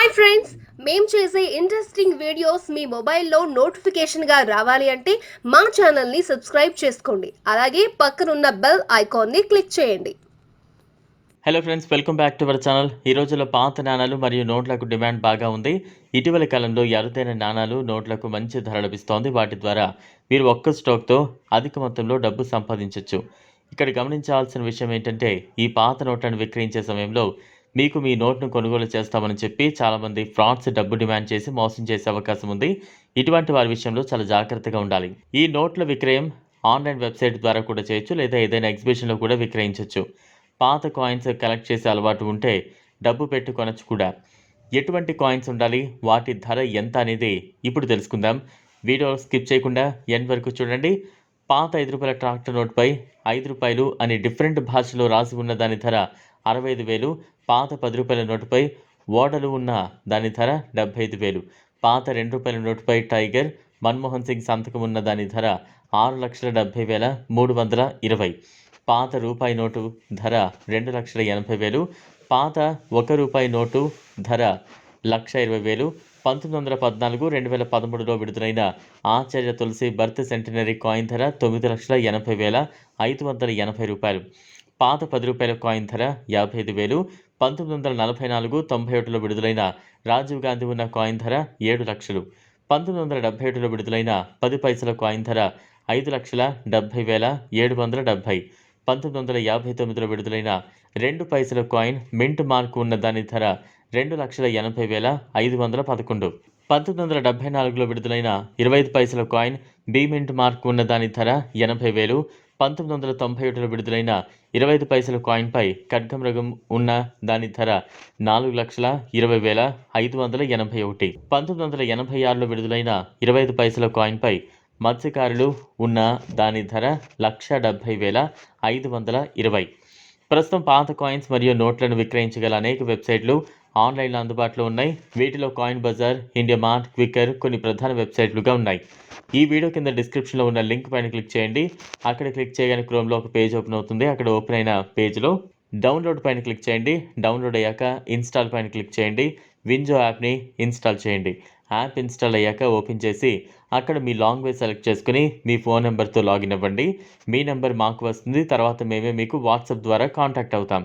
Hi friends మేము చేసే interesting videos మీ మొబైల్లో నోటిఫికేషన్గా రావాలి అంటే మా ఛానల్ని సబ్స్క్రైబ్ చేసుకోండి. అలాగే పక్కనున్న బెల్ ఐకాన్ని క్లిక్ చేయండి. Hello friends welcome back to our channel ఈ రోజుల్లో పాత నాణాలు మరియు నోట్లకు డిమాండ్ బాగా ఉంది. ఇటీవల కాలంలో అరుదైన నాణాలు నోట్లకు మంచి ధర లభిస్తోంది. వాటి ద్వారా మీరు ఒక్క స్టాక్తో అధిక మొత్తంలో డబ్బు సంపాదించవచ్చు ఇక్కడ గమనించాల్సిన విషయం ఏంటంటే ఈ పాత నోట్లను విక్రయించే సమయంలో మీకు మీ నోట్ను కొనుగోలు చేస్తామని చెప్పి చాలామంది ఫ్రాడ్స్ డబ్బు డిమాండ్ చేసి మోసం చేసే అవకాశం ఉంది. ఇటువంటి వారి విషయంలో చాలా జాగ్రత్తగా ఉండాలి. ఈ నోట్ల విక్రయం ఆన్లైన్ వెబ్సైట్ ద్వారా కూడా చేయొచ్చు లేదా ఏదైనా ఎగ్జిబిషన్లో కూడా విక్రయించవచ్చు పాత కాయిన్స్ కలెక్ట్ చేసే అలవాటు ఉంటే డబ్బు పెట్టి కొనచ్చు కూడా. ఎటువంటి కాయిన్స్ ఉండాలి? వాటి ధర ఎంత అనేది ఇప్పుడు తెలుసుకుందాం. వీడియో స్కిప్ చేయకుండా ఎండ్ వరకు చూడండి. పాత ఐదు రూపాయల ట్రాక్టర్ నోట్పై ఐదు రూపాయలు అని డిఫరెంట్ భాషలో రాసి ఉన్న దాని ధర అరవై ఐదు వేలు పాత పది రూపాయల నోటుపై ఓడలు ఉన్న దాని ధర డెబ్బై ఐదు వేలు పాత రెండు రూపాయల నోటుపై టైగర్ మన్మోహన్ సింగ్ సంతకం ఉన్న దాని ధర ఆరు లక్షల డెబ్బై వేల మూడు వందల ఇరవై. పాత రూపాయి నోటు ధర రెండు లక్షల ఎనభై వేలు పాత ఒక రూపాయి నోటు ధర లక్ష ఇరవై వేలు పంతొమ్మిది వందల పద్నాలుగు రెండు వేల పదమూడులో విడుదలైన Acharya Tulsi birth centenary coin ధర తొమ్మిది లక్షల ఎనభై వేల ఐదు వందల ఎనభై రూపాయలు. పాత పది రూపాయల కాయిన్ ధర యాభై ఐదు వేలు పంతొమ్మిది వందల నలభై నాలుగు తొంభై ఒకటిలో విడుదలైన రాజీవ్ గాంధీ ఉన్న కాయిన్ ధర ఏడు లక్షలు పంతొమ్మిది వందల డెబ్బై ఒకటిలో విడుదలైన పది పైసల కాయిన్ ధర ఐదు లక్షల డెబ్బై వేల ఏడు వందల డెబ్బై పంతొమ్మిది వందల యాభై తొమ్మిదిలో విడుదలైన రెండు పైసల కాయిన్ మింట్ మార్కు ఉన్న దాని ధర రెండు లక్షల ఎనభై వేల ఐదు వందల పదకొండు పంతొమ్మిది వందల డెబ్బై నాలుగులో విడుదలైన ఇరవై ఐదు పైసల కాయిన్ బీమింట్ మార్కు ఉన్న దాని ధర ఎనభై వేలు పంతొమ్మిది వందల తొంభై ఒకటిలో విడుదలైన ఇరవై ఐదు పైసల కాయిన్పై ఖడ్గం రగం ఉన్న దాని ధర నాలుగు లక్షల ఇరవై వేల ఐదు వందల ఎనభై ఒకటి. పంతొమ్మిది వందల ఎనభై ఆరులో విడుదలైన ఇరవై ఐదు పైసల కాయిన్పై మత్స్యకారులు ఉన్న దాని ధర లక్ష డెబ్భై వేల ఐదు వందల ఇరవై. ప్రస్తుతం పాత కాయిన్స్ మరియు నోట్లను విక్రయించగల అనేక వెబ్సైట్లు ఆన్లైన్లో అందుబాటులో ఉన్నాయి. వీటిలో coin Bazar IndiaMART Quikr కొన్ని ప్రధాన వెబ్సైట్లుగా ఉన్నాయి. ఈ వీడియో కింద డిస్క్రిప్షన్లో ఉన్న లింక్ పైన క్లిక్ చేయండి. అక్కడ క్లిక్ చేయగానే క్రోమ్లో ఒక పేజ్ ఓపెన్ అవుతుంది. అక్కడ ఓపెన్ అయిన పేజ్లో డౌన్లోడ్ పైన క్లిక్ చేయండి. డౌన్లోడ్ అయ్యాక ఇన్స్టాల్ పైన క్లిక్ చేయండి. వింజో యాప్ని ఇన్స్టాల్ చేయండి. యాప్ ఇన్స్టాల్ అయ్యాక ఓపెన్ చేసి అక్కడ మీ లాంగ్వేజ్ సెలెక్ట్ చేసుకుని మీ ఫోన్ నెంబర్తో లాగిన్ అవ్వండి. మీ నెంబర్ మాకు వస్తుంది. తర్వాత మేమే మీకు వాట్సాప్ ద్వారా కాంటాక్ట్ అవుతాం.